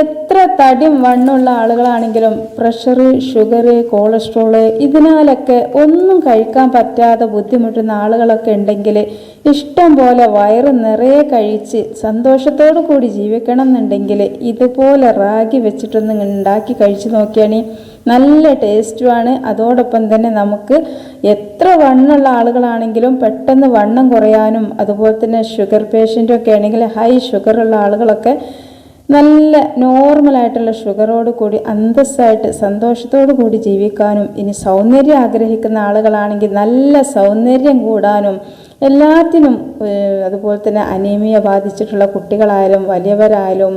എത്ര തടിയും വണ്ണുള്ള ആളുകളാണെങ്കിലും പ്രഷർ ഷുഗർ കൊളസ്ട്രോൾ ഇതിനാലൊക്കെ ഒന്നും കഴിക്കാൻ പറ്റാതെ ബുദ്ധിമുട്ടുന്ന ആളുകളൊക്കെ ഉണ്ടെങ്കിൽ ഇഷ്ടം പോലെ വയറ് നിറയെ കഴിച്ച് സന്തോഷത്തോടു കൂടി ജീവിക്കണം എന്നുണ്ടെങ്കിൽ ഇതുപോലെ റാഗി വെച്ചിട്ടൊന്ന് ഉണ്ടാക്കി കഴിച്ചു നോക്കിയാണെങ്കിൽ നല്ല ടേസ്റ്റുമാണ്. അതോടൊപ്പം തന്നെ നമുക്ക് എത്ര വണ്ണുള്ള ആളുകളാണെങ്കിലും പെട്ടെന്ന് വണ്ണം കുറയാനും അതുപോലെ തന്നെ ഷുഗർ പേഷ്യന്റൊക്കെ ആണെങ്കിൽ ഹൈ ഷുഗറുള്ള ആളുകളൊക്കെ നല്ല നോർമലായിട്ടുള്ള ഷുഗറോട് കൂടി അന്തസ്സായിട്ട് സന്തോഷത്തോടു കൂടി ജീവിക്കാനും ഇനി സൗന്ദര്യം ആഗ്രഹിക്കുന്ന ആളുകളാണെങ്കിൽ നല്ല സൗന്ദര്യം കൂടാനും എല്ലാത്തിനും അതുപോലെ തന്നെ അനീമിയ ബാധിച്ചിട്ടുള്ള കുട്ടികളായാലും വലിയവരായാലും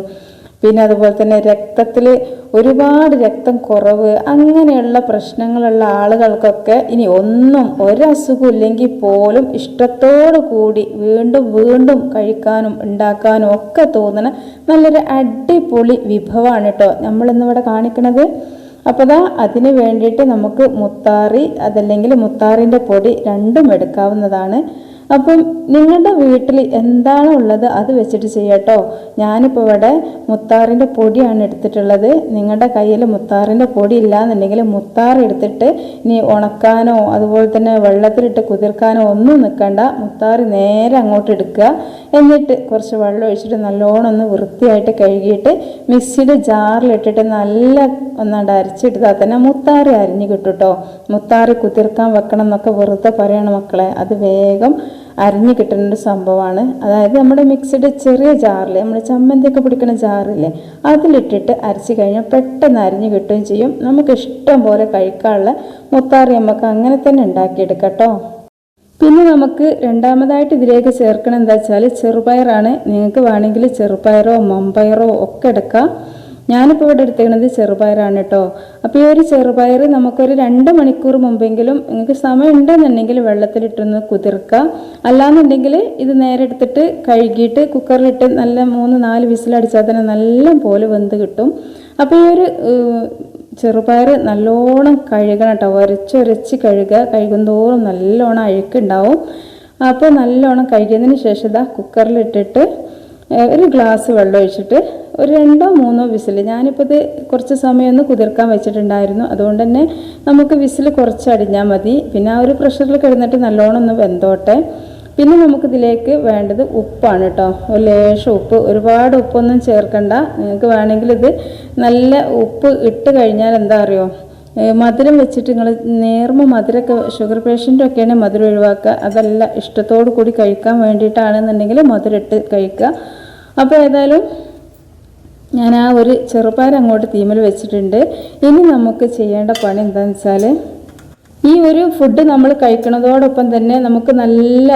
പിന്നെ അതുപോലെ തന്നെ രക്തത്തിൽ ഒരുപാട് രക്തം കുറവ് അങ്ങനെയുള്ള പ്രശ്നങ്ങളുള്ള ആളുകൾക്കൊക്കെ ഇനി ഒന്നും ഒരസുഖം ഇല്ലെങ്കിൽ പോലും ഇഷ്ടത്തോടു കൂടി വീണ്ടും വീണ്ടും കഴിക്കാനും ഉണ്ടാക്കാനും ഒക്കെ തോന്നുന്ന നല്ലൊരു അടിപൊളി വിഭവമാണ് കേട്ടോ നമ്മളിന്നിവിടെ കാണിക്കുന്നത് അപ്പോൾ ദാ അതിന് വേണ്ടിയിട്ട് നമുക്ക് മുത്താറി അതല്ലെങ്കിൽ മുത്താറിന്റെ പൊടി രണ്ടും എടുക്കാവുന്നതാണ്. അപ്പം നിങ്ങളുടെ വീട്ടിൽ എന്താണോ ഉള്ളത് അത് വെച്ചിട്ട് ചെയ്യട്ടോ. ഞാനിപ്പോൾ ഇവിടെ മുത്താറിന്റെ പൊടിയാണ് എടുത്തിട്ടുള്ളത്. നിങ്ങളുടെ കയ്യിൽ മുത്താറിന്റെ പൊടി ഇല്ലാന്നുണ്ടെങ്കിൽ മുത്താർ എടുത്തിട്ട് ഇനി ഉണക്കാനോ അതുപോലെ തന്നെ വെള്ളത്തിലിട്ട് കുതിർക്കാനോ ഒന്നും നിൽക്കണ്ട. മുത്താറി നേരെ അങ്ങോട്ട് എടുക്കുക. എന്നിട്ട് കുറച്ച് വെള്ളം ഒഴിച്ചിട്ട് നല്ലോണം ഒന്ന് വൃത്തിയായിട്ട് കഴുകിയിട്ട് മിക്സിയുടെ ജാറിലിട്ടിട്ട് നല്ല ഒന്നാണ്ട് അരച്ചിട്ടാൽ തന്നെ മുത്താറി അരിഞ്ഞ് കിട്ടും കേട്ടോ മുത്താറി കുതിർക്കാൻ വെക്കണം എന്നൊക്കെ വെറുതെ പറയണം മക്കളെ. അത് വേഗം അരിഞ്ഞ് കിട്ടുന്ന ഒരു സംഭവമാണ്. അതായത് നമ്മുടെ മിക്സിയുടെ ചെറിയ ജാറിൽ നമ്മൾ ചമ്മന്തിയൊക്കെ പിടിക്കുന്ന ജാറില്ലേ അതിലിട്ടിട്ട് അരച്ച് കഴിഞ്ഞാൽ പെട്ടെന്ന് അരിഞ്ഞ് കിട്ടുകയും ചെയ്യും. നമുക്ക് ഇഷ്ടം പോലെ കഴിക്കാനുള്ള മുത്താറി നമുക്ക് അങ്ങനെ തന്നെ ഉണ്ടാക്കിയെടുക്കാം പിന്നെ നമുക്ക് രണ്ടാമതായിട്ട് ഇതിലേക്ക് ചേർക്കണം എന്താ വെച്ചാൽ ചെറുപയറാണ്. നിങ്ങൾക്ക് വേണമെങ്കിൽ ചെറുപയറോ മമ്പയറോ ഒക്കെ എടുക്കാം. ഞാനിപ്പോൾ ഇവിടെ എടുത്തേക്കുന്നത് ചെറുപയറാണ് കേട്ടോ അപ്പോൾ ഈ ഒരു ചെറുപയർ നമുക്കൊരു രണ്ട് മണിക്കൂർ മുമ്പെങ്കിലും നിങ്ങൾക്ക് സമയം ഉണ്ടെന്നുണ്ടെങ്കിൽ വെള്ളത്തിലിട്ടൊന്ന് കുതിർക്കുക. അല്ലാന്നുണ്ടെങ്കിൽ ഇത് നേരെ എടുത്തിട്ട് കഴുകിയിട്ട് കുക്കറിലിട്ട് നല്ല മൂന്ന് നാല് വിസിലടിച്ചാൽ തന്നെ നല്ല പോലെ വെന്ത് കിട്ടും. അപ്പോൾ ഈ ഒരു ചെറുപയർ നല്ലോണം കഴുകണം കേട്ടോ ഉരച്ചൊരച്ച് കഴുകുക. കഴുകും തോറും നല്ലോണം അഴുക്കുണ്ടാവും. അപ്പോൾ നല്ലോണം കഴുകിയതിന് ശേഷം ഇതാ കുക്കറിലിട്ടിട്ട് ഒരു ഗ്ലാസ് വെള്ളം ഒഴിച്ചിട്ട് ഒരു രണ്ടോ മൂന്നോ വിസിൽ ഞാനിപ്പോൾ ഇത് കുറച്ച് സമയമൊന്ന് കുതിർക്കാൻ വെച്ചിട്ടുണ്ടായിരുന്നു. അതുകൊണ്ട് തന്നെ നമുക്ക് വിസിൽ കുറച്ച് അടിഞ്ഞാൽ മതി. പിന്നെ ആ ഒരു പ്രഷറിൽ കിടന്നിട്ട് നല്ലോണം ഒന്ന് വെന്തോട്ടെ. പിന്നെ നമുക്കിതിലേക്ക് വേണ്ടത് ഉപ്പാണ് കേട്ടോ ഒരു ലേശം ഉപ്പ്. ഒരുപാട് ഉപ്പൊന്നും ചേർക്കണ്ട. നിങ്ങൾക്ക് വേണമെങ്കിൽ ഇത് നല്ല ഉപ്പ് ഇട്ട് കഴിഞ്ഞാൽ എന്താ അറിയോ? മധുരം വെച്ചിട്ട് നിങ്ങൾ നേർമ മധുരമൊക്കെ ഷുഗർ പേഷ്യന്റൊക്കെയാണ് മധുരം ഒഴിവാക്കുക. അതല്ല ഇഷ്ടത്തോടു കൂടി കഴിക്കാൻ വേണ്ടിയിട്ടാണെന്നുണ്ടെങ്കിൽ മധുരം ഇട്ട് കഴിക്കുക. അപ്പോൾ ഏതായാലും ഞാൻ ആ ഒരു ചെറുപ്പാരം അങ്ങോട്ട് തീമൽ വെച്ചിട്ടുണ്ട്. ഇനി നമുക്ക് ചെയ്യേണ്ട പണി എന്താണെന്ന് വെച്ചാൽ ഈ ഒരു ഫുഡ് നമ്മൾ കഴിക്കുന്നതോടൊപ്പം തന്നെ നമുക്ക് നല്ല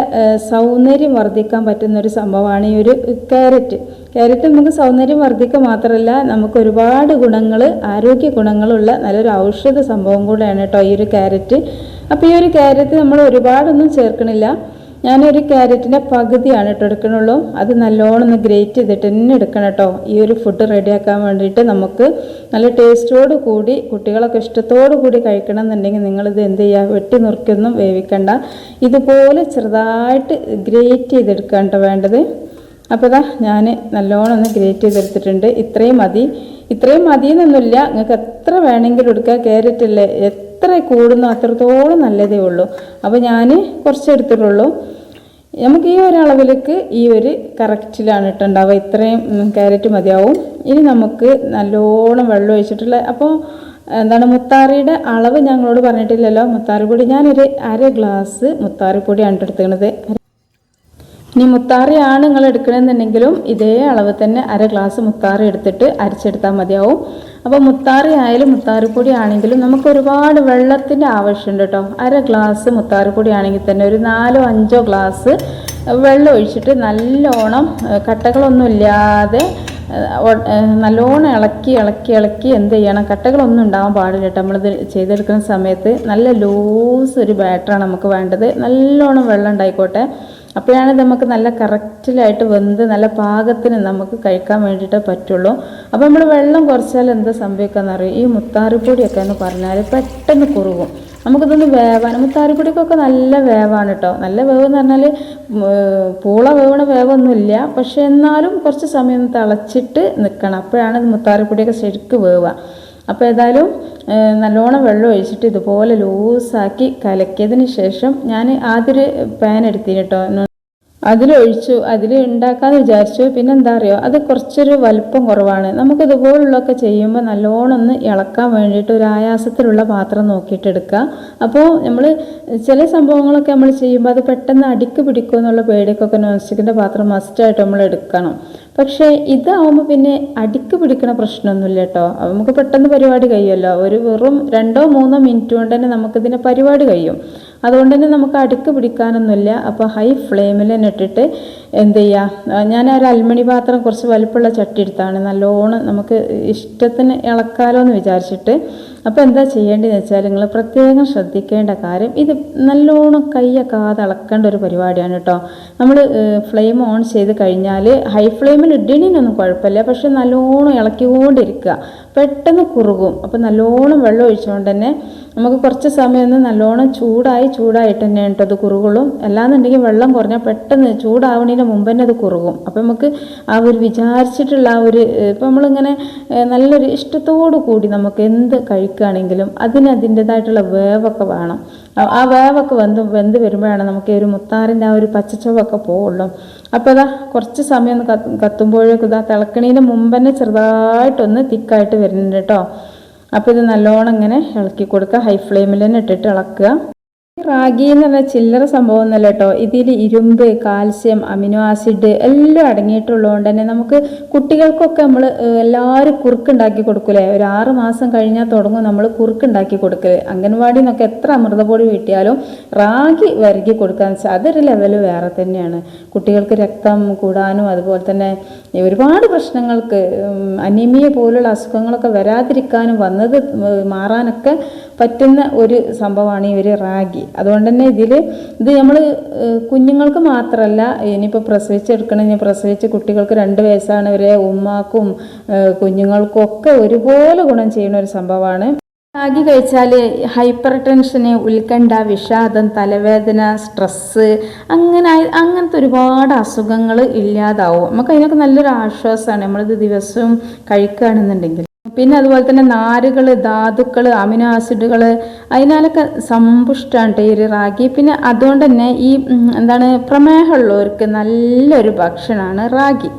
സൗന്ദര്യം വർദ്ധിക്കാൻ പറ്റുന്ന ഒരു സംഭവമാണ് ഈ ഒരു ക്യാരറ്റ് ക്യാരറ്റ് നമുക്ക് സൗന്ദര്യം വർദ്ധിക്കുക മാത്രമല്ല നമുക്ക് ഒരുപാട് ഗുണങ്ങൾ ആരോഗ്യ ഗുണങ്ങളുള്ള നല്ലൊരു ഔഷധ സംഭവം കൂടെയാണ് കേട്ടോ ഈ ഒരു ക്യാരറ്റ് അപ്പോൾ ഈ ഒരു ക്യാരറ്റ് നമ്മൾ ഒരുപാടൊന്നും ചേർക്കണില്ല. ഞാനൊരു ക്യാരറ്റിന്റെ പകുതിയാണ് കേട്ടോ എടുക്കണുള്ളൂ. അത് നല്ലോണം ഒന്ന് ഗ്രേറ്റ് ചെയ്തിട്ട് തന്നെ എടുക്കണം കേട്ടോ. ഈ ഒരു ഫുഡ് റെഡിയാക്കാൻ വേണ്ടിയിട്ട് നമുക്ക് നല്ല ടേസ്റ്റോട് കൂടി കുട്ടികളൊക്കെ ഇഷ്ടത്തോടു കൂടി കഴിക്കണം എന്നുണ്ടെങ്കിൽ നിങ്ങളിത് എന്ത് ചെയ്യുക വെട്ടി നുറുക്കൊന്നും വേവിക്കണ്ട. ഇതുപോലെ ചെറുതായിട്ട് ഗ്രേറ്റ് ചെയ്തെടുക്കാൻ വേണ്ടത്. അപ്പോൾ ഇതാ ഞാൻ നല്ലോണം ഒന്ന് ഗ്രേറ്റ് ചെയ്തെടുത്തിട്ടുണ്ട്. ഇത്രയും മതി. ഇത്രയും മതി എന്നൊന്നുമില്ല നിങ്ങൾക്ക് എത്ര വേണമെങ്കിലും എടുക്കുക ക്യാരറ്റ് അല്ലേ? എത്ര കൂടുന്നോ അത്രത്തോളം നല്ലതേ ഉള്ളൂ. അപ്പോൾ ഞാൻ കുറച്ച് എടുത്തിട്ടുള്ളൂ നമുക്ക് ഈ ഒരു അളവിലേക്ക് ഈ ഒരു കറക്റ്റിലാണ് ഇട്ടുണ്ടാവുക ഇത്രയും ക്യാരറ്റ് മതിയാവും. ഇനി നമുക്ക് നല്ലോണം വെള്ളം ഒഴിച്ചിട്ടുള്ള അപ്പോൾ എന്താണ് മുത്താറിയുടെ അളവ് ഞങ്ങളോട് പറഞ്ഞിട്ടില്ലല്ലോ. മുത്താറി പൊടി ഞാനൊരു അര ഗ്ലാസ് മുത്താറി പൊടിയാണ് എടുത്തുന്നത് ഇനി മുത്താറിയാണ് നിങ്ങൾ എടുക്കണമെന്നുണ്ടെങ്കിലും ഇതേ അളവ് തന്നെ അര ഗ്ലാസ് മുത്താറി എടുത്തിട്ട് അരച്ചെടുത്താൽ മതിയാവും. അപ്പോൾ മുത്താറി ആയാലും മുത്താറിപ്പൊടി ആണെങ്കിലും നമുക്ക് ഒരുപാട് വെള്ളത്തിന്റെ ആവശ്യമുണ്ട് കേട്ടോ. അര ഗ്ലാസ് മുത്താറിപ്പൊടി ആണെങ്കിൽ തന്നെ ഒരു നാലോ അഞ്ചോ ഗ്ലാസ് വെള്ളം ഒഴിച്ചിട്ട് നല്ലോണം കട്ടകളൊന്നും ഇല്ലാതെ നല്ലോണം ഇളക്കി ഇളക്കി ഇളക്കി എന്ത് ചെയ്യണം? കട്ടകളൊന്നും ഉണ്ടാവാൻ പാടില്ല കേട്ടോ. നമ്മളിത് ചെയ്തെടുക്കുന്ന സമയത്ത് നല്ല ലൂസ് ഒരു ബാറ്ററാണ് നമുക്ക് വേണ്ടത്. നല്ലോണം വെള്ളം ഉണ്ടായിക്കോട്ടെ. അപ്പോഴാണ് നമുക്ക് നല്ല കറക്റ്റിലായിട്ട് വെന്ത് നല്ല പാകത്തിന് നമുക്ക് കഴിക്കാൻ വേണ്ടിയിട്ട് പറ്റുള്ളൂ. അപ്പോൾ നമ്മൾ വെള്ളം കുറച്ചാൽ എന്താ സംഭവിക്കാന്ന് അറിയാം? ഈ മുത്താറിപ്പൊടിയൊക്കെ എന്ന് പറഞ്ഞാൽ പെട്ടെന്ന് കുറുകും. നമുക്കിതൊന്ന് വേവാൻ മുത്താറിപ്പൊടിക്കൊക്കെ നല്ല വേവാണ് കേട്ടോ. നല്ല വേവ് എന്ന് പറഞ്ഞാൽ പൂള വേവണ വേവൊന്നുമില്ല. പക്ഷേ എന്നാലും കുറച്ച് സമയം തിളച്ചിട്ട് നിൽക്കണം. അപ്പോഴാണ് മുത്താറിപ്പൊടിയൊക്കെ ശരിക്ക് വേവുക. അപ്പോൾ ഏതായാലും നല്ലോണം വെള്ളം ഒഴിച്ചിട്ട് ഇതുപോലെ ലൂസാക്കി കലക്കിയതിന് ശേഷം ഞാൻ ആദ്യം പാൻ എടുത്തിന് കേട്ടോ അതിലൊഴിച്ചു അതിൽ ഉണ്ടാക്കാമെന്ന് വിചാരിച്ചു. പിന്നെ എന്താ അറിയോ? അത് കുറച്ചൊരു വലിപ്പം കുറവാണ്. നമുക്ക് ഇതുപോലുള്ളതൊക്കെ ചെയ്യുമ്പോൾ നല്ലോണം ഒന്ന് ഇളക്കാൻ വേണ്ടിയിട്ട് ഒരു ആയാസത്തിലുള്ള പാത്രം നോക്കിയിട്ട് എടുക്കുക. അപ്പോൾ നമ്മൾ ചില സംഭവങ്ങളൊക്കെ നമ്മൾ ചെയ്യുമ്പോൾ അത് പെട്ടെന്ന് അടിക്ക് പിടിക്കുമെന്നുള്ള പേടിക്കൊക്കെ നോൺ സ്റ്റിക്കിന്റെ പാത്രം മസ്റ്റായിട്ട് നമ്മൾ എടുക്കണം. പക്ഷേ ഇതാവുമ്പോൾ പിന്നെ അടിക്ക് പിടിക്കണ പ്രശ്നമൊന്നുമില്ല കേട്ടോ. നമുക്ക് പെട്ടെന്ന് പരിപാടി കഴിയുമല്ലോ. ഒരു വെറും രണ്ടോ മൂന്നോ മിനിറ്റ് കൊണ്ട് തന്നെ നമുക്കിതിന്റെ പരിപാടി കഴിയും. അതുകൊണ്ട് തന്നെ നമുക്ക് അടുക്ക് പിടിക്കാനൊന്നുമില്ല. അപ്പോൾ ഹൈ ഫ്ലെയിമിൽ തന്നെ ഇട്ടിട്ട് എന്ത് ചെയ്യുക ഞാൻ ഒരു അൽമണി പാത്രം കുറച്ച് വലുപ്പമുള്ള ചട്ടി എടുത്താണ്. നല്ലോണം നമുക്ക് ഇഷ്ടത്തിന് ഇളക്കാലോ എന്ന് വിചാരിച്ചിട്ട് അപ്പോൾ എന്താ ചെയ്യേണ്ടതെന്ന് വെച്ചാൽ നിങ്ങൾ പ്രത്യേകം ശ്രദ്ധിക്കേണ്ട കാര്യം ഇത് നല്ലോണം കൈയൊക്കാതെ തിളക്കേണ്ട ഒരു പരിപാടിയാണ് കേട്ടോ. നമ്മൾ ഫ്ലെയിം ഓൺ ചെയ്ത് കഴിഞ്ഞാൽ ഹൈ ഫ്ലെയിമിൽ ഇടണിനൊന്നും കുഴപ്പമില്ല. പക്ഷെ നല്ലോണം ഇളക്കിക്കൊണ്ടിരിക്കുക. പെട്ടെന്ന് കുറുകും. അപ്പോൾ നല്ലോണം വെള്ളം ഒഴിച്ചുകൊണ്ട് തന്നെ നമുക്ക് കുറച്ച് സമയം ഒന്ന് നല്ലോണം ചൂടായി ചൂടായിട്ട് തന്നെ കേട്ടോ അത് കുറുകളും അല്ലാന്നുണ്ടെങ്കിൽ വെള്ളം കുറഞ്ഞാൽ പെട്ടെന്ന് ചൂടാവണതിന് മുമ്പ് തന്നെ അത് കുറുകും. അപ്പോൾ നമുക്ക് ആ ഒരു വിചാരിച്ചിട്ടുള്ള ആ ഒരു ഇപ്പം നമ്മളിങ്ങനെ നല്ലൊരു ഇഷ്ടത്തോടു കൂടി നമുക്ക് എന്ത് കഴിക്കുകയാണെങ്കിലും അതിന് അതിന്റെതായിട്ടുള്ള വേവൊക്കെ വേണം. ആ- വേവൊക്കെ വെന്ത് വെന്ത് വരുമ്പോഴാണ് നമുക്ക് ഒരു മുത്താറിന്റെ ആ ഒരു പച്ചച്ചവൊക്കെ പോവുള്ളൂ. അപ്പോൾ ഇതാ കുറച്ച് സമയം ഒന്ന് കത്ത് കത്തുമ്പോഴേക്കും ഇതാ തിളക്കണീന്റെ മുമ്പ് തന്നെ ചെറുതായിട്ടൊന്ന് തിക്കായിട്ട് വരുന്നുണ്ട് കേട്ടോ. അപ്പോൾ ഇത് നല്ലോണം ഇങ്ങനെ ഇളക്കി കൊടുക്കുക. ഹൈ ഫ്ലെയിമിൽ തന്നെ ഇട്ടിട്ട് ഇളക്കുക. റാഗി എന്ന് പറഞ്ഞാൽ ചില്ലറ സംഭവം ഒന്നല്ല കേട്ടോ. ഇതിൽ ഇരുമ്പ് കാൽസ്യം അമിനോ ആസിഡ് എല്ലാം അടങ്ങിയിട്ടുള്ളതുകൊണ്ട് തന്നെ നമുക്ക് കുട്ടികൾക്കൊക്കെ നമ്മൾ എല്ലാവരും കുറുക്കുണ്ടാക്കി കൊടുക്കൂലേ? ഒരു ആറ് മാസം കഴിഞ്ഞാൽ തുടങ്ങും നമ്മൾ കുറുക്കുണ്ടാക്കി കൊടുക്കൽ. അംഗൻവാടിയിൽ നിന്നൊക്കെ എത്ര അമൃതപൊടി കിട്ടിയാലും റാഗി വരകി കൊടുക്കാന്ന് വെച്ചാൽ അതൊരു ലെവൽ വേറെ തന്നെയാണ്. കുട്ടികൾക്ക് രക്തം കൂടാനും അതുപോലെ തന്നെ ഒരുപാട് പ്രശ്നങ്ങൾക്ക് അനീമിയ പോലുള്ള അസുഖങ്ങളൊക്കെ വരാതിരിക്കാനും വന്നത് മാറാനൊക്കെ പറ്റുന്ന ഒരു സംഭവമാണ് ഈ ഒരു റാഗി. അതുകൊണ്ട് തന്നെ ഇതിൽ ഇത് നമ്മൾ കുഞ്ഞുങ്ങൾക്ക് മാത്രമല്ല ഇനിയിപ്പോൾ പ്രസവിച്ചെടുക്കണം ഇനി പ്രസവിച്ച് കുട്ടികൾക്ക് രണ്ട് വയസ്സാണ് വരെ ഉമ്മാക്കും കുഞ്ഞുങ്ങൾക്കും ഒക്കെ ഒരുപോലെ ഗുണം ചെയ്യുന്ന ഒരു സംഭവമാണ്. റാഗി കഴിച്ചാൽ ഹൈപ്പർ ടെൻഷന് ഉത്കണ്ഠ വിഷാദം തലവേദന സ്ട്രെസ്സ് അങ്ങനെ അങ്ങനത്തെ ഒരുപാട് അസുഖങ്ങൾ ഇല്ലാതാവും. നമുക്ക് അതിനൊക്കെ നല്ലൊരു ആശ്വാസമാണ്. നമ്മളിത് ദിവസവും കഴിക്കുകയാണെന്നുണ്ടെങ്കിൽ. പിന്നെ അതുപോലെ തന്നെ നാരുകൾ ധാതുക്കൾ അമിനോ ആസിഡുകൾ അതിനാലൊക്കെ സമ്പുഷ്ടമാണ് ഈ ഒരു റാഗി. പിന്നെ അതുകൊണ്ട് തന്നെ ഈ എന്താണ് പ്രമേഹമുള്ളവർക്ക് നല്ലൊരു ഭക്ഷണമാണ് റാഗി.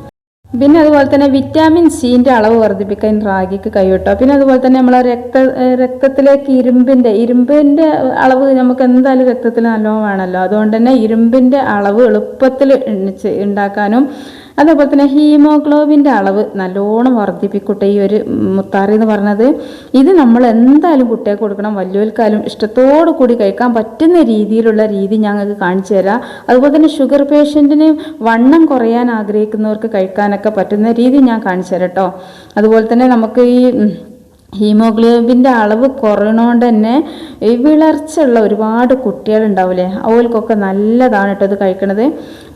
പിന്നെ അതുപോലെ തന്നെ വിറ്റാമിൻ സിന്റെ അളവ് വർദ്ധിപ്പിക്കാൻ റാഗിക്ക് കഴിയട്ടോ. പിന്നെ അതുപോലെ തന്നെ നമ്മളെ രക്ത രക്തത്തിലേക്ക് ഇരുമ്പിന്റെ ഇരുമ്പിന്റെ അളവ് നമുക്ക് എന്തായാലും രക്തത്തിൽ നല്ലോണം വേണമല്ലോ അതുകൊണ്ട് തന്നെ ഇരുമ്പിന്റെ അളവ് എളുപ്പത്തിൽ ഉണ്ടാക്കാനും അതേപോലെ തന്നെ ഹീമോഗ്ലോബിന്റെ അളവ് നല്ലോണം വർദ്ധിപ്പിക്കട്ടെ ഈ ഒരു മുത്താറി എന്ന് പറഞ്ഞത്. ഇത് നമ്മൾ എന്തായാലും കുട്ടികൾക്ക് കൊടുക്കണം. വലിയവർക്കാലും ഇഷ്ടത്തോടു കൂടി കഴിക്കാൻ പറ്റുന്ന രീതിയിലുള്ള രീതി ഞങ്ങൾക്ക് കാണിച്ചു തരാം. അതുപോലെ തന്നെ ഷുഗർ പേഷ്യന്റിന് വണ്ണം കുറയാൻ ആഗ്രഹിക്കുന്നവർക്ക് കഴിക്കാനൊക്കെ പറ്റുന്ന രീതി ഞാൻ കാണിച്ചു തരാം കേട്ടോ. അതുപോലെ തന്നെ നമുക്ക് ഈ ഹീമോഗ്ലോബിന്റെ അളവ് കുറയണോണ്ട് തന്നെ ഈ വിളർച്ചയുള്ള ഒരുപാട് കുട്ടികളുണ്ടാവില്ലേ അവൾക്കൊക്കെ നല്ലതാണ് കേട്ടോ ഇത് കഴിക്കണത്.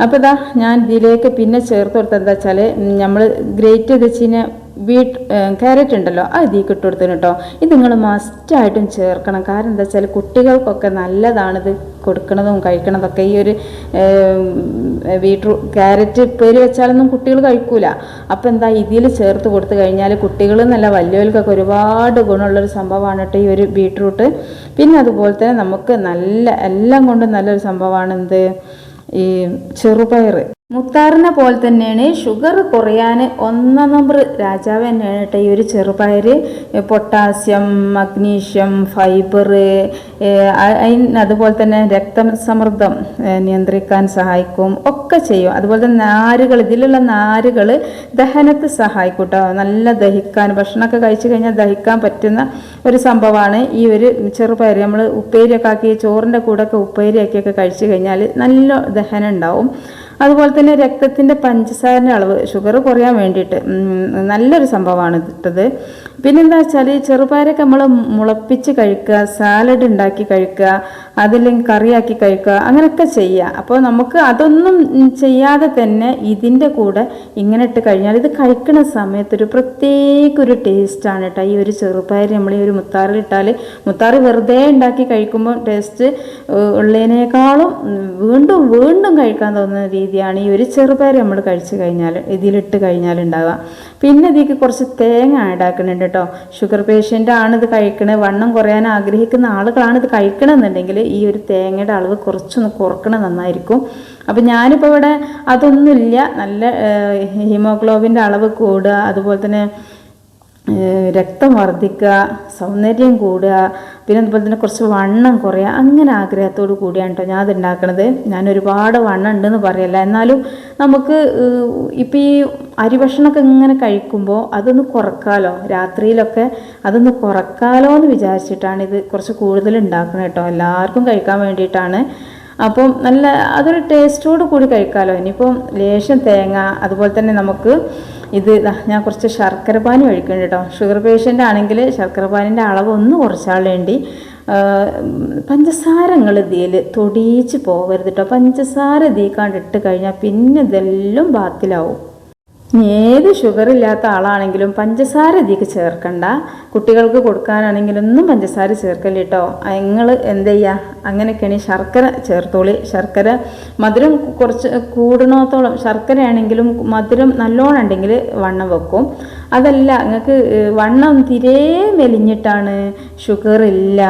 അപ്പോൾ ഇതാ ഞാൻ ഇതിലേക്ക് പിന്നെ ചേർത്ത് കൊടുത്തത് എന്താ വെച്ചാൽ നമ്മൾ ഗ്രേറ്റ് ചെയ്ത് വെച്ചിന് ബീട്ട് ക്യാരറ്റ് ഉണ്ടല്ലോ അത് ഇതിലേക്ക് ഇട്ട് കൊടുത്തതിന് കേട്ടോ ഇത് നിങ്ങൾ മസ്റ്റായിട്ടും ചേർക്കണം. കാരണം എന്താ വെച്ചാൽ കുട്ടികൾക്കൊക്കെ നല്ലതാണിത് കൊടുക്കണതും കഴിക്കണതൊക്കെ. ഈ ഒരു ബീട്രൂട്ട് ക്യാരറ്റ് പേര് വെച്ചാലൊന്നും കുട്ടികൾ കഴിക്കൂല. അപ്പം എന്താ ഇതിൽ ചേർത്ത് കൊടുത്തു കഴിഞ്ഞാൽ കുട്ടികൾ എന്നല്ല വലിയവർക്കൊക്കെ ഒരുപാട് ഗുണമുള്ളൊരു സംഭവമാണ് കേട്ടോ ഈ ഒരു ബീട്രൂട്ട്. പിന്നെ അതുപോലെ തന്നെ നമുക്ക് നല്ല എല്ലാം കൊണ്ടും നല്ലൊരു സംഭവമാണ് എന്ത്? ഈ ചെറുപയർ മുത്താറിനെ പോലെ തന്നെയാണ് ഷുഗർ കുറയാൻ ഒന്നാം നമ്പർ രാജാവ് തന്നെയാണ് കേട്ടോ ഈ ഒരു ചെറുപയർ പൊട്ടാസ്യം മഗ്നീഷ്യം ഫൈബർ അതുപോലെ തന്നെ രക്തസമ്മർദ്ദം നിയന്ത്രിക്കാൻ സഹായിക്കും ഒക്കെ ചെയ്യും. അതുപോലെ തന്നെ നാരുകൾ ഇതിലുള്ള നാരുകൾ ദഹനത്തെ സഹായിക്കും കേട്ടോ നല്ല ദഹിക്കാൻ ഭക്ഷണമൊക്കെ കഴിച്ചു കഴിഞ്ഞാൽ ദഹിക്കാൻ പറ്റുന്ന ഒരു സംഭവമാണ് ഈ ഒരു ചെറുപയർ നമ്മൾ ഉപ്പേരിയൊക്കെ ആക്കി ചോറിന്റെ കൂടെയൊക്കെ ഉപ്പേരിയാക്കിയൊക്കെ കഴിച്ചു കഴിഞ്ഞാൽ നല്ല ദഹനം ഉണ്ടാവും. അതുപോലെ തന്നെ രക്തത്തിന്റെ പഞ്ചസാരന്റെ അളവ് ഷുഗർ കുറയാൻ വേണ്ടിയിട്ട്. നല്ലൊരു സംഭവമാണ് ഇട്ടത് പിന്നെന്താ വെച്ചാൽ ഈ ചെറുപയറൊക്കെ നമ്മൾ മുളപ്പിച്ച് കഴിക്കുക സാലഡ് ഉണ്ടാക്കി കഴിക്കുക അതില്ലെങ്കിൽ കറിയാക്കി കഴിക്കുക അങ്ങനെയൊക്കെ ചെയ്യുക. അപ്പോൾ നമുക്ക് അതൊന്നും ചെയ്യാതെ തന്നെ ഇതിന്റെ കൂടെ ഇങ്ങനെ ഇട്ട് കഴിഞ്ഞാൽ ഇത് കഴിക്കുന്ന സമയത്ത് ഒരു പ്രത്യേക ഒരു ടേസ്റ്റാണ് കേട്ടോ ഈ ഒരു ചെറുപയർ നമ്മൾ ഈ ഒരു മുത്താറിലിട്ടാൽ മുത്താറി വെറുതെ ഉണ്ടാക്കി കഴിക്കുമ്പോൾ ടേസ്റ്റ് ഉള്ളതിനേക്കാളും വീണ്ടും വീണ്ടും കഴിക്കാൻ തോന്നുന്ന രീതിയാണ് ഈ ഒരു ചെറുപയർ നമ്മൾ കഴിച്ചു കഴിഞ്ഞാൽ ഇതിലിട്ട് കഴിഞ്ഞാൽ ഉണ്ടാവുക. പിന്നെ ഇതിലേക്ക് കുറച്ച് തേങ്ങ ആഡ് ആക്കുന്നുണ്ട് കേട്ടോ. ഷുഗർ പേഷ്യന്റ് ആണ് ഇത് കഴിക്കണത്. വണ്ണം കുറയാൻ ആഗ്രഹിക്കുന്ന ആളുകളാണ് ഇത് കഴിക്കണമെന്നുണ്ടെങ്കിൽ ഈ ഒരു തേങ്ങയുടെ അളവ് കുറച്ചൊന്ന് കുറക്കണം നന്നായിരിക്കും. അപ്പം ഞാനിപ്പോൾ ഇവിടെ അതൊന്നുമില്ല. നല്ല ഹീമോഗ്ലോബിന്റെ അളവ് കൂടുക അതുപോലെ തന്നെ രക്തം വർദ്ധിക്കുക സൗന്ദര്യം കൂടുക പിന്നെ അതുപോലെ തന്നെ കുറച്ച് വണ്ണം കുറയുക അങ്ങനെ ആഗ്രഹത്തോട് കൂടിയാണ് കേട്ടോ ഞാൻ അത് ഉണ്ടാക്കണത് ഞാൻ ഒരുപാട് വണ്ണം ഉണ്ടെന്ന് പറയല്ല. എന്നാലും നമുക്ക് ഇപ്പം ഈ അരിഭക്ഷണമൊക്കെ ഇങ്ങനെ കഴിക്കുമ്പോൾ അതൊന്ന് കുറക്കാലോ? രാത്രിയിലൊക്കെ അതൊന്ന് കുറക്കാലോ എന്ന് വിചാരിച്ചിട്ടാണ് ഇത് കുറച്ച് കൂടുതൽ ഉണ്ടാക്കുന്നത് കേട്ടോ എല്ലാവർക്കും കഴിക്കാൻ വേണ്ടിയിട്ടാണ്. അപ്പം നല്ല അതൊരു ടേസ്റ്റോട് കൂടി കഴിക്കാമല്ലോ ഇനിയിപ്പം ലേശം തേങ്ങ അതുപോലെ തന്നെ നമുക്ക് ഇത് ഞാൻ കുറച്ച് ശർക്കര പാനി ഒഴിക്കുന്നുണ്ട് കേട്ടോ ഷുഗർ പേഷ്യന്റ് ആണെങ്കിൽ ശർക്കര പാനിന്റെ അളവ് ഒന്ന് കുറച്ചാൽ വേണ്ടി പഞ്ചസാരങ്ങൾ ഇതിൽ തൊടിയിച്ച് പോകരുത് കേട്ടോ പഞ്ചസാര ഇതീക്കാണ്ട് ഇട്ട് കഴിഞ്ഞാൽ പിന്നെ ഇതെല്ലാം ബാത്തിലാവും. ഏത് ഷുഗർ ഇല്ലാത്ത ആളാണെങ്കിലും പഞ്ചസാര ഇതിലേക്ക് ചേർക്കണ്ട. കുട്ടികൾക്ക് കൊടുക്കാനാണെങ്കിലും ഒന്നും പഞ്ചസാര ചേർക്കല്ല കേട്ടോ. നിങ്ങൾ എന്ത് ചെയ്യുക അങ്ങനെയൊക്കെയാണ് ഈ ശർക്കര ചേർത്തോളി. ശർക്കര മധുരം കുറച്ച് കൂടണത്തോളം ശർക്കരയാണെങ്കിലും മധുരം നല്ലോണം ഉണ്ടെങ്കിൽ വണ്ണം വെക്കും. അതല്ല നിങ്ങൾക്ക് വണ്ണം തീരെ മെലിഞ്ഞിട്ടാണ് ഷുഗർ ഇല്ല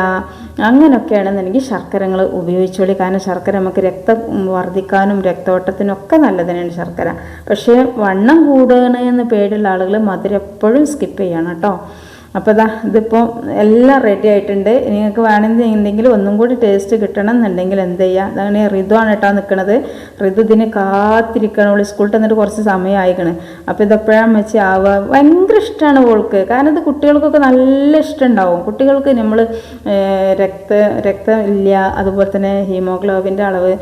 അങ്ങനെയൊക്കെയാണെന്നുണ്ടെങ്കിൽ ശർക്കരങ്ങൾ ഉപയോഗിച്ചോളി. കാരണം ശർക്കര നമുക്ക് രക്തം വർദ്ധിക്കാനും രക്തോട്ടത്തിനൊക്കെ നല്ലതിനാണ് ശർക്കര. പക്ഷേ വണ്ണം കൂടുകയെന്ന് പേടിയുള്ള ആളുകൾ മധുരം എപ്പോഴും സ്കിപ്പ് ചെയ്യണം കേട്ടോ. അപ്പോൾ ഇതാ ഇതിപ്പോൾ എല്ലാം റെഡി ആയിട്ടുണ്ട്. നിങ്ങൾക്ക് വേണമെങ്കിൽ എന്തെങ്കിലും ഒന്നും കൂടി ടേസ്റ്റ് കിട്ടണം എന്നുണ്ടെങ്കിൽ എന്ത് ചെയ്യുക അതാണ് ഋതുവാണ് കേട്ടോ നിൽക്കുന്നത് ഋതു ഇതിന് കാത്തിരിക്കണം. സ്കൂളിൽ തന്നിട്ട് കുറച്ച് സമയമായിക്കണ് അപ്പോൾ ഇതെപ്പോഴാണ് വെച്ച് ആവുക? ഭയങ്കര ഇഷ്ടമാണ് ഓൾക്ക്. കാരണം ഇത് കുട്ടികൾക്കൊക്കെ നല്ല ഇഷ്ടമുണ്ടാവും. കുട്ടികൾക്ക് നമ്മൾ രക്ത രക്തം ഇല്ല. അതുപോലെ തന്നെ ഹീമോഗ്ലോബിന്റെ അളവ്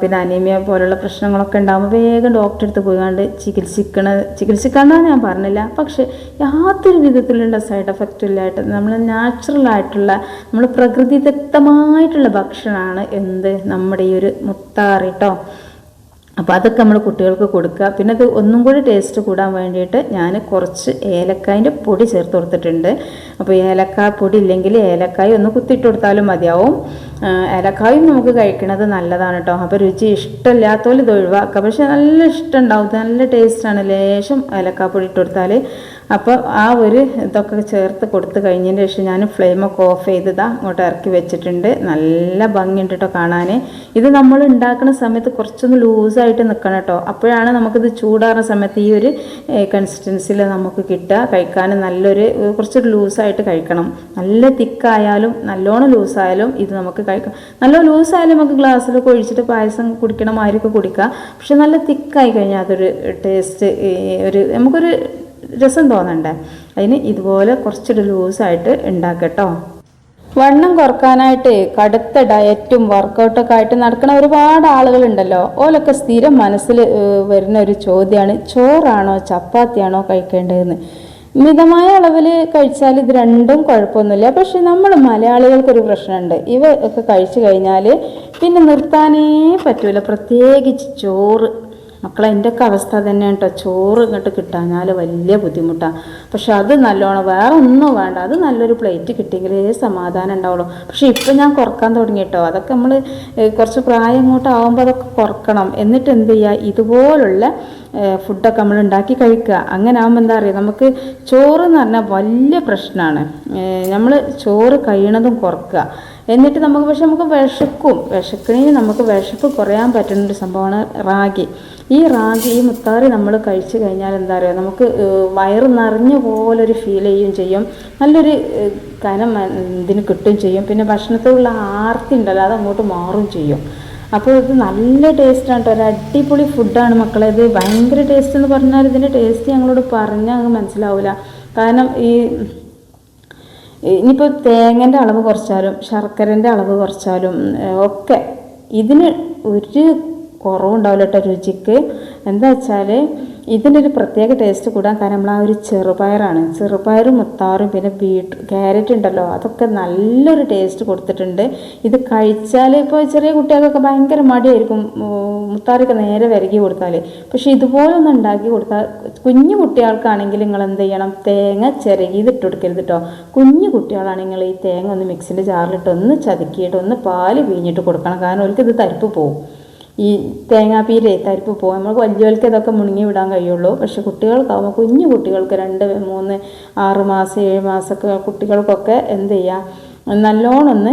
പിന്നെ അനീമിയ പോലുള്ള പ്രശ്നങ്ങളൊക്കെ ഉണ്ടാകുമ്പോൾ വേഗം ഡോക്ടറെ അടുത്ത് പോയിക്കാണ്ട് ചികിത്സിക്കണ ചികിത്സിക്കണമെന്നാണ് ഞാൻ പറഞ്ഞില്ല. പക്ഷേ യാതൊരു വിധത്തിലുള്ള സൈഡ് എഫക്റ്റും ഇല്ലായിട്ട്. നമ്മൾ നാച്ചുറൽ ആയിട്ടുള്ള നമ്മൾ പ്രകൃതിദത്തമായിട്ടുള്ള ഭക്ഷണമാണ് എന്ത് നമ്മുടെ ഈ ഒരു മുത്താറി കേട്ടോ അപ്പോൾ അതൊക്കെ നമ്മൾ കുട്ടികൾക്ക് കൊടുക്കുക. പിന്നെ അത് ഒന്നും കൂടി ടേസ്റ്റ് കൂടാൻ വേണ്ടിയിട്ട് ഞാൻ കുറച്ച് ഏലക്കായന്റെ പൊടി ചേർത്ത് കൊടുത്തിട്ടുണ്ട്. അപ്പോൾ ഏലക്കായ പൊടി ഇല്ലെങ്കിൽ ഏലക്കായ ഒന്ന് കുത്തിയിട്ട് കൊടുത്താലും മതിയാവും. ഏലക്കായും നമുക്ക് കഴിക്കണത് നല്ലതാണ് കേട്ടോ അപ്പോൾ രുചി ഇഷ്ടമില്ലാത്തപോലെ ഇത് ഒഴിവാക്കുക. പക്ഷേ നല്ല ഇഷ്ടമുണ്ടാവും നല്ല ടേസ്റ്റാണ് ലേശം ഏലക്കായ പൊടി ഇട്ട് കൊടുത്താൽ അപ്പോൾ ആ ഒരു ഇതൊക്കെ ചേർത്ത് കൊടുത്ത് കഴിഞ്ഞതിന് ശേഷം ഞാൻ ഫ്ലെയിമൊക്കെ ഓഫ് ചെയ്തതാ അങ്ങോട്ട് ഇറക്കി വെച്ചിട്ടുണ്ട്. നല്ല ഭംഗിയുണ്ട് കേട്ടോ കാണാൻ ഇത് നമ്മൾ ഉണ്ടാക്കുന്ന സമയത്ത് കുറച്ചൊന്ന് ലൂസായിട്ട് നിൽക്കണം കേട്ടോ അപ്പോഴാണ് നമുക്കിത് ചൂടാറുന്ന സമയത്ത് ഈ ഒരു കൺസിസ്റ്റൻസിയിൽ നമുക്ക് കിട്ടുക. കഴിക്കാൻ നല്ലൊരു കുറച്ച് കുറച്ചൊരു ലൂസായിട്ട് കഴിക്കണം. നല്ല തിക്കായാലും നല്ലോണം ലൂസായാലും ഇത് നമുക്ക് കഴിക്കാം. നല്ല ലൂസായാലും നമുക്ക് ഗ്ലാസ്സിലൊക്കെ ഒഴിച്ചിട്ട് പായസം കുടിക്കണ മാതിരിയൊക്കെ കുടിക്കാം. പക്ഷെ നല്ല തിക്കായി കഴിഞ്ഞാൽ അതൊരു ടേസ്റ്റ് ഒരു നമുക്കൊരു രസം തോന്നണ്ടേ? അതിന് ഇതുപോലെ കുറച്ചൊരു ലൂസായിട്ട് ഉണ്ടാക്കട്ടോ. വണ്ണം കുറക്കാനായിട്ട് കടുത്ത ഡയറ്റും വർക്കൗട്ടൊക്കെ ആയിട്ട് നടക്കുന്ന ഒരുപാട് ആളുകളുണ്ടല്ലോ. ഓലൊക്കെ സ്ഥിരം മനസ്സിൽ വരുന്ന ഒരു ചോദ്യമാണ് ചോറാണോ ചപ്പാത്തിയാണോ കഴിക്കേണ്ടതെന്ന്? മിതമായ അളവിൽ കഴിച്ചാൽ ഇത് രണ്ടും കുഴപ്പമൊന്നുമില്ല. പക്ഷെ നമ്മൾ മലയാളികൾക്കൊരു പ്രശ്നമുണ്ട്. ഇവ ഒക്കെ കഴിച്ചു കഴിഞ്ഞാൽ പിന്നെ നിർത്താനേ പറ്റൂല. പ്രത്യേകിച്ച് ചോറ്. മക്കളെ എന്റെയൊക്കെ അവസ്ഥ തന്നെ കേട്ടോ ചോറ് ഇങ്ങോട്ട് കിട്ടാഞ്ഞാൽ വലിയ ബുദ്ധിമുട്ടാണ് പക്ഷെ അത് നല്ലോണം വേറെ ഒന്നും വേണ്ട. അത് നല്ലൊരു പ്ലേറ്റ് കിട്ടിയെങ്കിലേ സമാധാനം ഉണ്ടാവുള്ളൂ. പക്ഷെ ഇപ്പം ഞാൻ കുറയ്ക്കാൻ തുടങ്ങി കേട്ടോ അതൊക്കെ നമ്മൾ കുറച്ച് പ്രായം ഇങ്ങോട്ട് ആകുമ്പോൾ അതൊക്കെ കുറക്കണം. എന്നിട്ട് എന്ത് ചെയ്യുക ഇതുപോലുള്ള ഫുഡൊക്കെ നമ്മൾ ഉണ്ടാക്കി കഴിക്കുക അങ്ങനെ ആകുമ്പോൾ എന്താ പറയുക നമുക്ക് ചോറ് എന്ന് പറഞ്ഞാൽ വലിയ പ്രശ്നമാണ് നമ്മൾ ചോറ് കഴിയണതും കുറക്കുക എന്നിട്ട് നമുക്ക് പക്ഷെ നമുക്ക് വിശക്കും. വിശക്കണേ നമുക്ക് വിശപ്പ് കുറയാൻ പറ്റുന്ന ഒരു സംഭവമാണ് റാഗി. ഈ റാഗി ഈ മുത്താറി നമ്മൾ കഴിച്ചു കഴിഞ്ഞാൽ എന്താ പറയുക നമുക്ക് വയറ് നിറഞ്ഞ പോലൊരു ഫീൽ ചെയ്യുകയും ചെയ്യും. നല്ലൊരു കനം ഇതിന് കിട്ടുകയും ചെയ്യും. പിന്നെ ഭക്ഷണത്തിലുള്ള ആർത്തി ഉണ്ടല്ലോ അത് അങ്ങോട്ട് മാറും ചെയ്യും. അപ്പോൾ ഇത് നല്ല ടേസ്റ്റാണ് കേട്ടോ. ഒരു അടിപൊളി ഫുഡാണ് മക്കളെ. ഇത് ഭയങ്കര ടേസ്റ്റ് എന്ന് പറഞ്ഞാൽ ഇതിന്റെ ടേസ്റ്റ് ഞങ്ങളോട് പറഞ്ഞാൽ അങ്ങ് മനസ്സിലാവില്ല. കാരണം ഈ ഇനിയിപ്പോൾ തേങ്ങന്റെ അളവ് കുറച്ചാലും ശർക്കരന്റെ അളവ് കുറച്ചാലും ഒക്കെ ഇതിന് ഒരു കുറവുണ്ടാവില്ല കേട്ടോ രുചിക്ക്. എന്താ വെച്ചാൽ ഇതിന്റെ ഒരു പ്രത്യേക ടേസ്റ്റ് കൂടാൻ കാരണം നമ്മൾ ആ ഒരു ചെറുപയറാണ്. ചെറുപയറും മുത്താറും പിന്നെ ബീട്ട് ക്യാരറ്റ് ഉണ്ടല്ലോ അതൊക്കെ നല്ലൊരു ടേസ്റ്റ് കൊടുത്തിട്ടുണ്ട്. ഇത് കഴിച്ചാൽ ഇപ്പോൾ ചെറിയ കുട്ടികൾക്കൊക്കെ ഭയങ്കര മടിയായിരിക്കും മുത്താറൊക്കെ നേരെ വിരകി കൊടുത്താൽ പക്ഷേ ഇതുപോലൊന്നും ഉണ്ടാക്കി കൊടുത്താൽ കുഞ്ഞു കുട്ടികൾക്കാണെങ്കിൽ നിങ്ങൾ എന്ത് ചെയ്യണം? തേങ്ങ ചിരകിയത് ഇട്ട് കൊടുക്കരുത് കേട്ടോ കുഞ്ഞു കുട്ടികളാണെങ്കിൽ ഈ തേങ്ങ ഒന്ന് മിക്സിന്റെ ജാറിലിട്ട് ഒന്ന് ചതുക്കിയിട്ട് ഒന്ന് പാൽ പിഴിഞ്ഞിട്ട് കൊടുക്കണം. കാരണം അവർക്ക് ഇത് തരിപ്പ് പോകും ഈ തേങ്ങാപ്പീരെ തരിപ്പ് പോകും. നമ്മൾ വലിയവർക്ക് ഇതൊക്കെ മുണുങ്ങി വിടാൻ കഴിയുള്ളൂ. പക്ഷെ കുട്ടികൾക്കാവുമ്പോൾ കുഞ്ഞു കുട്ടികൾക്ക് രണ്ട് മൂന്ന് ആറ് മാസം ഏഴ് മാസമൊക്കെ കുട്ടികൾക്കൊക്കെ എന്ത് ചെയ്യുക? നല്ലോണം ഒന്ന്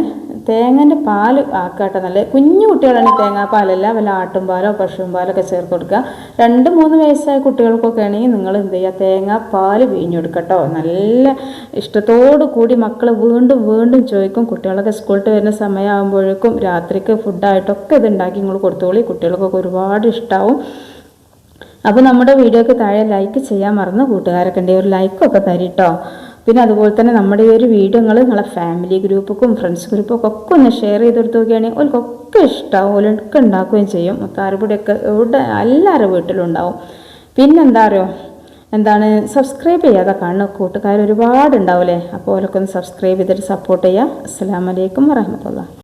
തേങ്ങന്റെ പാൽ ആക്കാട്ടെ. നല്ല കുഞ്ഞു കുട്ടികളാണെങ്കിൽ തേങ്ങാപ്പാലല്ല വല്ല ആട്ടും പാലോ പശുവും പാലൊക്കെ ചേർത്ത് കൊടുക്കുക. രണ്ട് മൂന്ന് വയസ്സായ കുട്ടികൾക്കൊക്കെ ആണെങ്കിൽ നിങ്ങൾ എന്ത് ചെയ്യുക? തേങ്ങാപ്പാൽ പിഴിഞ്ഞു കൊടുക്കട്ടോ നല്ല ഇഷ്ടത്തോടു കൂടി മക്കൾ വീണ്ടും വീണ്ടും ചോദിക്കും. കുട്ടികളൊക്കെ സ്കൂളിൽ വരുന്ന സമയമാകുമ്പോഴേക്കും രാത്രിക്ക് ഫുഡായിട്ടൊക്കെ ഇത് ഉണ്ടാക്കി നിങ്ങൾ കൊടുത്തോളി. കുട്ടികൾക്കൊക്കെ ഒരുപാട് ഇഷ്ടമാവും അപ്പോൾ നമ്മുടെ വീഡിയോക്ക് താഴെ ലൈക്ക് ചെയ്യാൻ മറന്ന് കൂട്ടുകാരൊക്കെ ഉണ്ടെങ്കിൽ ഒരു ലൈക്കൊക്കെ തരിട്ടോ. പിന്നെ അതുപോലെ തന്നെ നമ്മുടെ ഈ ഒരു വീഡിയോ നിങ്ങൾ നിങ്ങളെ ഫാമിലി ഗ്രൂപ്പൊക്കും ഫ്രണ്ട്സ് ഗ്രൂപ്പൊക്കെ ഒക്കെ ഒന്ന് ഷെയർ ചെയ്ത് കൊടുത്ത് നോക്കുകയാണെങ്കിൽ ഓൽക്കൊക്കെ ഇഷ്ടമാവും ഓലൊക്കെ ഉണ്ടാക്കുകയും ചെയ്യും. മുത്താറുപൊടിയൊക്കെ എവിടെ എല്ലാവരുടെ വീട്ടിലും ഉണ്ടാവും. പിന്നെന്താ അറിയോ? എന്താണ്? സബ്സ്ക്രൈബ് ചെയ്യാതെ കാണുന്ന കൂട്ടുകാർ ഒരുപാട് ഉണ്ടാവില്ലേ അപ്പോൾ ഓലൊക്കെ ഒന്ന് സബ്സ്ക്രൈബ് ചെയ്തിട്ട് സപ്പോർട്ട് ചെയ്യുക. അസ്സാം വലൈക്കും വറഹമത്തുള്ള